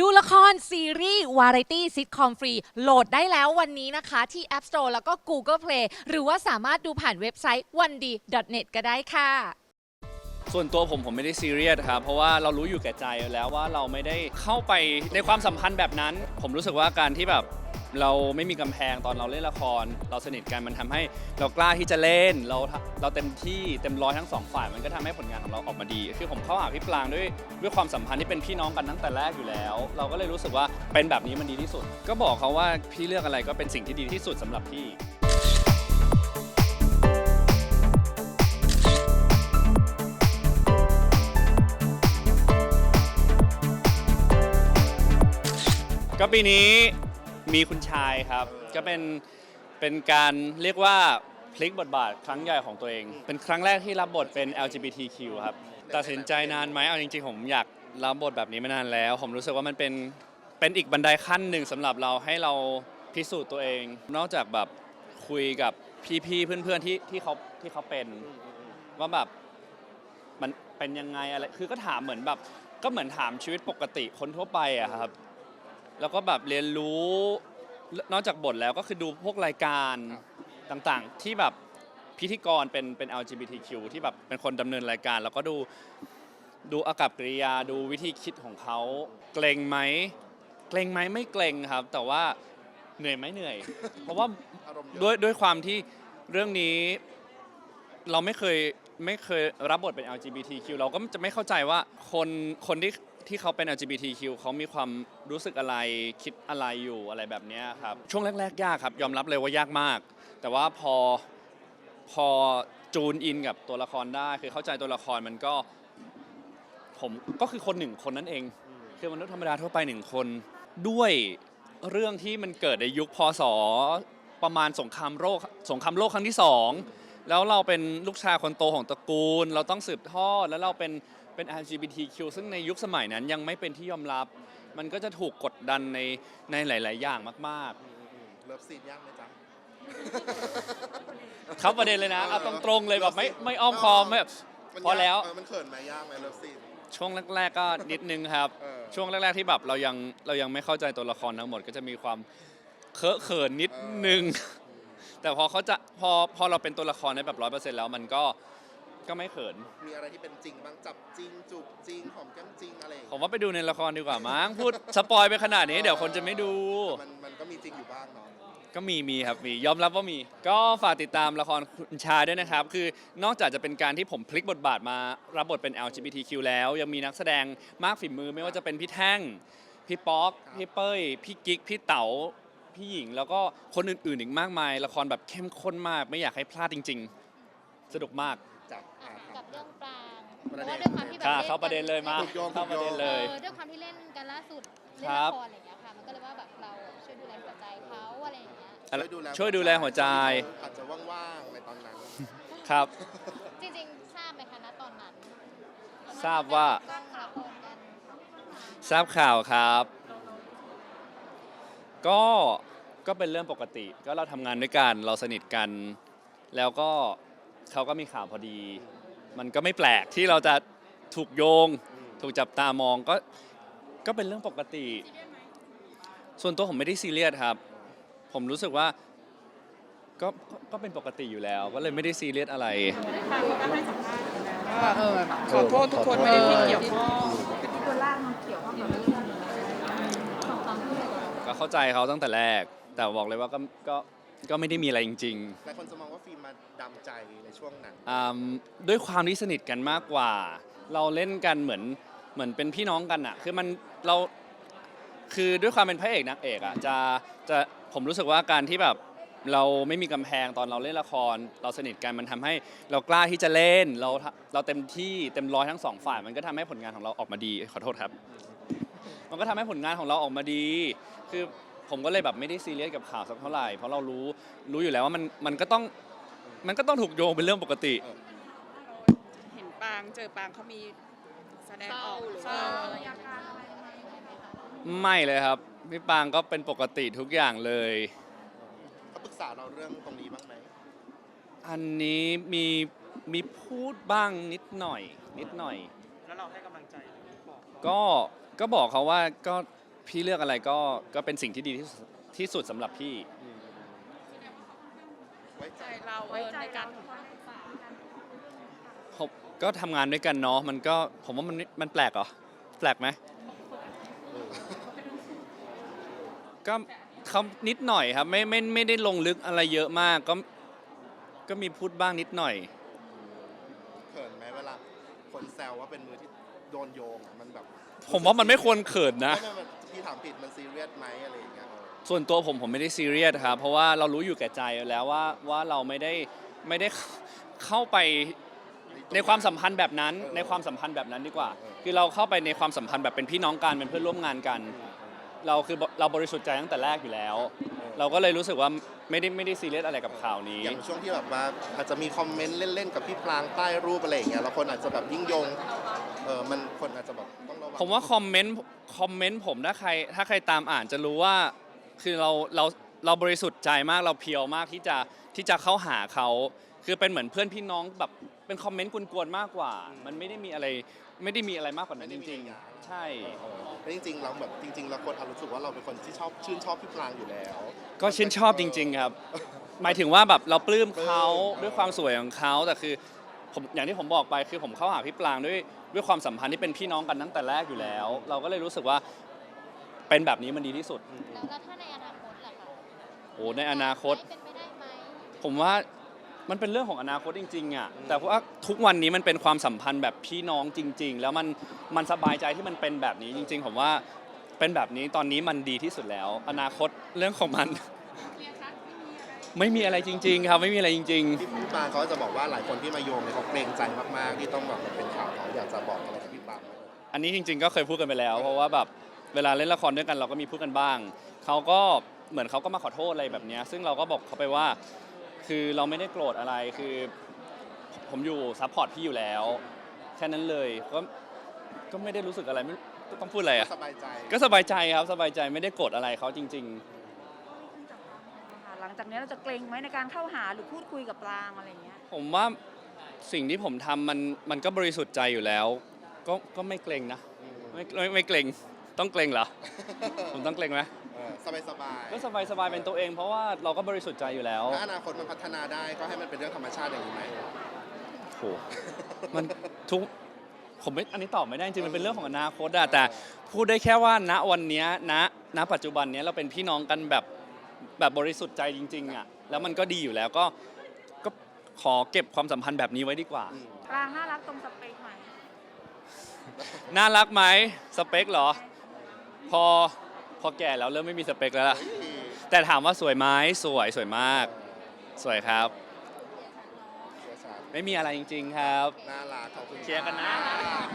ดูละครซีรีส์วาไรตี้ซิทคอมฟรีโหลดได้แล้ววันนี้นะคะที่ App Store แล้วก็ Google Play หรือว่าสามารถดูผ่านเว็บไซต์ o n e d net ก็ได้ค่ะ ส่วนตัวผมผมไม่ได้ซีเรียสครับเพราะว่าเรารู้อยู่แก่ใจแล้วว่าเราไม่ได้เข้าไปในความสัมพันธ์แบบนั้น ผมรู้สึกว่าการที่แบบ เราไม่มีกำแพงตอนเราเล่นละคร เราสนิทกันมันทำให้เรากล้าที่จะเล่นเราเราเต็มที่เต็มร้อยทั้งสองฝ่ายมันก็ทำให้ผลงานของเราออกมาดี คือผมเข้าหาพี่ปลางด้วยด้วยความสัมพันธ์ที่เป็นพี่น้องกันตั้งแต่แรกอยู่แล้ว เราก็เลยรู้สึกว่าเป็นแบบนี้มันดีที่สุด ก็บอกเขาว่าพี่เลือกอะไรก็เป็นสิ่งที่ดีที่สุดสำหรับพี่ ก็ปีนี้ มีคุณชายครับ ก็เป็นเป็นการเรียกว่าพลิกบทบาทครั้งใหญ่ของตัวเอง เป็นครั้งแรกที่รับบทเป็น LGBTQ ครับ ตัดสินใจนานไหมเอาจริงๆ ผมอยากรับบทแบบนี้มานานแล้ว ผมรู้สึกว่ามันเป็นเป็นอีกบันไดขั้นหนึ่งสำหรับเราให้เราพิสูจน์ตัวเอง นอกจากแบบคุยกับพี่ๆ เพื่อนๆ ที่ที่เขาที่เขาเป็นว่าแบบมันเป็นยังไงอะไร คือก็ถามเหมือนแบบก็เหมือนถามชีวิตปกติคนทั่วไปอะครับ แล้วก็แบบเรียนรู้นอกจากบทแล้วก็คือดูพวกรายการต่างๆ ที่แบบพิธีกรเป็นเป็น LGBTQ ที่แบบเป็นคนดำเนินรายการ แล้วก็ดูดูอากับกริยาดูวิธีคิดของเขาเกรงไหมเกรงไหมไม่เกรงครับ แต่ว่าเหนื่อยไหมเหนื่อย เพราะว่าอารมณ์เยอะด้วยด้วยความที่เรื่องนี้เราไม่เคย ไม่เคยรับบทเป็น LGBTQ เราก็จะไม่เข้าใจว่าคนคนที่ที่เขาเป็น LGBTQ เขามีความรู้สึกอะไรคิดอะไรอยู่อะไรแบบเนี้ยครับช่วงแรก ๆ ยากครับ ยอมรับเลยว่ายากมาก แต่ว่าพอพอจูนอินกับตัวละครได้ คือเข้าใจตัวละครมันก็ ผมก็คือคนหนึ่งคนนั้นเอง คือมนุษย์ธรรมดาทั่วไปหนึ่งคน ด้วยเรื่องที่มันเกิดในยุคพศประมาณสงครามโลกสงครามโลกครั้งที่สอง แล้วเราเป็นลูกชายคนโตของตระกูล เราต้องสืบทอด แล้วเราเป็นเป็น LGBTQ ซึ่งในยุคสมัยนั้นยังไม่เป็นที่ยอมรับ มันก็จะถูกกดดันในในหลาย ๆ อย่างมาก เลิฟซีนยากไหมจ๊ะๆเข้าประเด็นเลยนะเอาตรง ๆ เลยแบบไม่ไม่อ้อมคอมไม่แบบ มันพอแล้วยากเออมันเขินไหมยากไหมเลิฟซีน ช่วงแรก ๆ ก็นิดนึงครับ เออช่วงแรก ๆ ที่แบบเรายังเรายังไม่เข้าใจตัวละครทั้งหมด ก็จะมีความเคอะเขินนิดนึง แต่พอเขาจะพอพอเราเป็นตัวละครได้แบบร้อยเปอร์เซ็นต์แล้วมันก็ก็ไม่เขิน มีอะไรที่เป็นจริงบ้างจับจริงจูบจริงหอมแก้มจริงอะไรอย่างผมเงี้ยว่าไปดูในละครดีกว่ามั้งพูดสปอยไปขนาดนี้เดี๋ยวคนจะไม่ดู มันมันก็มีจริงอยู่บ้างเนาะก็มีมีครับมียอมรับว่ามี ก็ฝากติดตามละครคุณชายด้วยนะครับ คือนอกจากจะเป็นการที่ผมพลิกบทบาทมารับบทเป็น LGBTQ แล้ว ยังมีนักแสดงมากฝีมือไม่ว่าจะเป็นพี่แท่ง พี่ป๊อก พี่เป้ย พี่กิ๊ก พี่เต๋า พี่หญิง แล้วก็คนอื่นๆอีกมากมาย ละครแบบเข้มข้นมาก ไม่อยากให้พลาดจริง ๆ สนุกมากจับอะอ่า กับเรื่องปรางปเพระราะเด็ว่านด้วยความที่แบบค่ะล่นเข้าประเด็นเลยมาถูกโยงเข้าประเด็นถูกโยงเลยเออด้วยความที่เล่นกันล่าสุดเล่นครับละครอะไรอย่างเงี้ยค่ะมันก็เลยว่าแบบเราช่วยดูแลหัวใจเขาอะไรอย่างเงี้ยอะไรช่วยดูแลช่วยดูแลหัวใจอาจจะว่างๆในตอนนั้น ครับ จริงๆทราบไหมคะณตอนนั้นทราบว่ากล้องละครกัน ทราบข่าวครับ ก็ก็เป็นเรื่องปกติ ก็เราทำงานด้วยกันเราสนิทกัน แล้วก็เขาก็มีข่าวพอดี มันก็ไม่แปลกที่เราจะถูกโยง ถูกจับตามองก็ก็เป็นเรื่องปกติ ส่วนตัวผมไม่ได้ซีเรียสครับ ผมรู้สึกว่าก็ก็ก็เป็นปกติอยู่แล้ว ก็เลยไม่ได้ซีเรียสอะไรว่าเออขอโทษทุกคนไม่ได้ที่เกี่ยวข้องก็เข้าใจเขาตั้งแต่แรก แต่บอกเลยว่าก็ก็ก็ไม่ได้มีอะไรจริงๆหลายคนจะมองว่าฟิล์มมาดำใจในช่วงนั้นอ่าด้วยความที่สนิทกันมากกว่า เราเล่นกันเหมือนเหมือนเป็นพี่น้องกันอะคือมันเราคือด้วยความเป็นพระเอกนางเอกอะจะจะผมรู้สึกว่าการที่แบบเราไม่มีกำแพงตอนเราเล่นละคร เราสนิทกันมันทำให้เรากล้าที่จะเล่นเราเราเต็มที่เต็มร้อยทั้งสองฝ่ายมันก็ทำให้ผลงานของเราออกมาดีขอโทษครับ มันก็ทำให้ผลงานของเราออกมาดี คือผมก็เลยแบบไม่ได้ซีเรียสกับข่าวสักเท่าไหร่ เพราะเรารู้รู้อยู่แล้วว่ามันมันก็ต้องมันก็ต้องถูกโยงเป็นเรื่องปกติ เห็นปางเจอปางเขามีแสดงออกเศร้าหรือเศว่าร้าไม่เลยครับพี่ปางก็เป็นปกติทุกอย่างเลย เขาปรึกษาเราเรื่องตรงนี้บ้างไหมอันนี้มีมีพูดบ้างนิดหน่อย นิดหน่อย แล้วเราให้กำลังใจหรือบอกเขาก็ ก็บอกเขาว่าก็พี่เลือกอะไรก็ก็เป็นสิ่งที่ดีที่สุดที่สุดสำหรับพี่อืมไว้ใจใจเราเออในการผมก็ทำงานด้วยกันเนาะมันก็ผมว่ามันมันแปลกเหรอ แปลกไหมเออก็เขานิดหน่อยครับ ไม่ไม่ไม่ได้ลงลึกอะไรเยอะมากก็ก็มีพูดบ้างนิดหน่อย เขินไหมเวลาคนแซวว่าเป็นมือที่ โดนโยงอะมันแบบผมว่ามันไม่ควรเขินนะ ไม่ไม่ไม่พี่ถามผิดมันซีเรียสไหมอะไรอย่างเงี้ยเออส่วนตัวผมผมไม่ได้ซีเรียสครับเพราะว่าเรารู้อยู่แก่ใจแล้วว่าว่าเราไม่ได้ไม่ได้เข้าไปในความสัมพันธ์แบบนั้น ในความสัมพันธ์แบบนั้นดีกว่า คือเราเข้าไปในความสัมพันธ์แบบเป็นพี่น้องกันเป็นเพื่อนร่วมงานกัน เราคือเราบริสุทธิ์ใจตั้งแต่แรกอยู่แล้ว เราก็เลยรู้สึกว่าไม่ได้ไม่ได้ซีเรียสอะไรกับข่าวนี้ อย่างช่วงที่แบบว่าอาจจะมีคอมเมนต์เล่นๆกับพี่พลางใต้รูปอะไรอย่างเงี้ยแล้วคนอาจจะแบบยิ่งยง เออมันคนอาจจะแบบต้องระวังผมว่าคอมเมนต์คอมเมนต์ผมถ้าใครถ้าใครตามอ่านจะรู้ว่าคือเราเราเราบริสุทธิ์ใจมากเราเพียวมากที่จะที่จะเข้าหาเขาคือเป็นเหมือนเพื่อนพี่น้องแบบเป็นคอมเมนต์กวนๆมากกว่า มันไม่ได้มีอะไรไม่ได้มีอะไรมากกว่านั้นจริง ๆ ใช่เออแล้วจริงๆ เราแบบจริง ๆ เราคนอารู้สึกว่าเราเป็นคนที่ชอบชื่นชอบพี่พลางอยู่แล้ว ก็ชื่นชอบจริง ๆ ครับ หมายถึงว่าแบบเราปลื้มเขาปลื้มด้วยความสวยของเขาแต่คือ ผมอย่างที่ผมบอกไปคือผมเข้าหาพี่ปลางด้วยด้วยความสัมพันธ์ที่เป็นพี่น้องกันตั้งแต่แรกอยู่แล้ว เราก็เลยรู้สึกว่าเป็นแบบนี้มันดีที่สุดแล้วแล้วถ้าในอนาคตล่ะคะโอ้ในอนาคต เป็นไปได้ไหมผมว่ามันเป็นเรื่องของอนาคตจริงๆอะแต่ว่าทุกวันนี้มันเป็นความสัมพันธ์แบบพี่น้องจริง ๆ แล้วมันมันสบายใจที่มันเป็นแบบนี้จริง ๆ ผมว่าเป็นแบบนี้ตอนนี้มันดีที่สุดแล้ว อนาคตเรื่องของมัน ไม่มีอะไรจริง ๆ ครับไม่มีอะไรจริง ๆ พี่พี่ปางเขาจะบอกว่าหลายคนที่มาโยงเนี่ยเขาเกรงใจมากๆ ที่ต้องแบบมาเป็นข่าวเขาอยากจะบอกอะไรกับพี่ปางไหม อันนี้จริงๆ ก็เคยพูดกันไปแล้ว เพราะว่าแบบเวลาเล่นละครด้วยกันเราก็มีพูดกันบ้าง เขาก็เหมือนเขาก็มาขอโทษอะไรแบบเนี้ยซึ่งเราก็บอกเขาไปว่า คือเราไม่ได้โกรธอะไรคือ ผมอยู่ซัพพอร์ตพี่อยู่แล้ว แค่นั้นเลยก็ก็ไม่ได้รู้สึกอะไรไม่ต้องพูดอะไรอะสบายใจ ก็สบายใจครับสบายใจไม่ได้โกรธอะไรเขาจริงค่ะห ลังจากนี้เราจะเกรงไหมในการเข้าหาหรือพูดคุยกับปรางอะไรอย่างเงี้ยๆผมว่าสิ่งที่ผมทำมันมันก็บริสุทธิ์ใจอยู่แล้ว ก็ก็ไม่เกรงนะไม่ไม่ไม่เกรงต้องเกรงเหรอ ผมต้องเกรงไหมสบายสบายก็สบายสบายเป็นตัวเอง เพราะว่าเราก็บริสุทธิ์ใจอยู่แล้ว ถ้าอนาคตมันพัฒนาได้ก็ให้มันเป็นเรื่องธรรมชาติอย่างนี้ไหม โห มันทุกผมไม่อันนี้ตอบไม่ได้จริงๆมันเป็นเรื่องของอนาคตอะแต่พูดได้แค่ว่าณวันเนี้ยณณปัจจุบันเนี้ยเราเป็นพี่น้องกันแบบ แบบบริสุทธิ์ใจจริง ๆอะแล้วมันก็ดีอยู่แล้วก็ก็ขอเก็บความสัมพันธ์แบบนี้ไว้ดีกว่าอืมปรางน่ารักตรงสเปคไหมน่ารักไหมสเปคเหรอ พอพอแก่แล้วเริ่มไม่มีสเปคแล้วล่ะที่แต่ถามว่าสวยไหมสวยสวยมาก สวยครับเชื้อชาติไม่มีอะไรจริง ๆ ครับ น่ารักขอบคุณเคลียร์กันนะ ครับ